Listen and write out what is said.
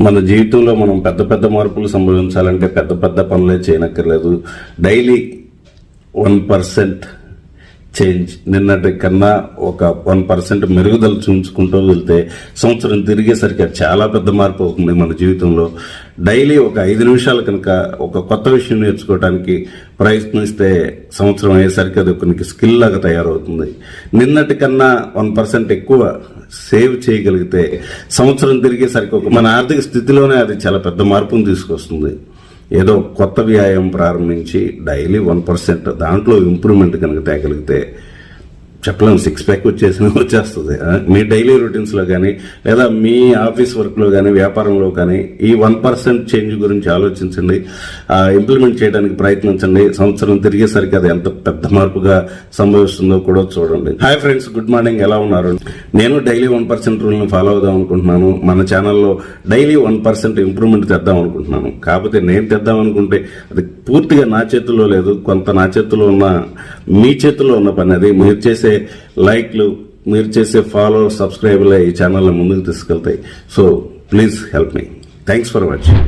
మన జీవితంలో మనం పెద్ద పెద్ద మార్పులు సంభవించాలంటే పెద్ద పెద్ద పనులే చేయనక్కర్లేదు. డైలీ వన్ పర్సెంట్ చేంజ్ నిన్నటి కన్నా ఒక వన్ పర్సెంట్ మెరుగుదల చూపించుకుంటూ వెళ్తే సంవత్సరం తిరిగేసరికి అది చాలా పెద్ద మార్పు అవుతుంది మన జీవితంలో. డైలీ ఒక ఐదు నిమిషాలు కనుక ఒక కొత్త విషయం నేర్చుకోవడానికి ప్రయత్నిస్తే సంవత్సరం అయ్యేసరికి అది ఒకరికి స్కిల్ లాగా తయారవుతుంది. నిన్నటి కన్నా వన్ పర్సెంట్ ఎక్కువ సేవ్ చేయగలిగితే సంవత్సరం తిరిగేసరికి ఒక మన ఆర్థిక స్థితిలోనే అది చాలా పెద్ద మార్పును తీసుకొస్తుంది. ఏదో కొత్త వ్యాయామం ప్రారంభించి డైలీ వన్ పర్సెంట్ దాంట్లో ఇంప్రూవ్మెంట్ కనుక తేగలిగితే చెప్పలేము సిక్స్ ప్యాక్ వచ్చేసిన వచ్చేస్తుంది. మీ డైలీ రొటీన్స్లో కానీ లేదా మీ ఆఫీస్ వర్క్లో కానీ వ్యాపారంలో కానీ ఈ వన్ పర్సెంట్ చేంజ్ గురించి ఆలోచించండి. ఇంప్లిమెంట్ చేయడానికి ప్రయత్నించండి. సంవత్సరం తిరిగేసరికి అది ఎంత పెద్ద మార్పుగా సంభవిస్తుందో కూడా చూడండి. హాయ్ ఫ్రెండ్స్ గుడ్ మార్నింగ్ ఎలా ఉన్నారు? నేను డైలీ వన్ పర్సెంట్ రూల్ని ఫాలో అవుదాం అనుకుంటున్నాను. మన ఛానల్లో డైలీ వన్ పర్సెంట్ ఇంప్రూవ్మెంట్ తెద్దాం అనుకుంటున్నాను. కాకపోతే నేను తెద్దాం అనుకుంటే అది పూర్తిగా నా చేతుల్లో లేదు. కొంత నా చేతిలో ఉన్న మీ చేతుల్లో ఉన్న పని అది. మీరు చేసే లైక్లు మీరు చేసే ఫాలో సబ్స్క్రైబ్లే ఈ ఛానల్ని ముందుకు తీసుకెళ్తాయి. So please help me thanks for watching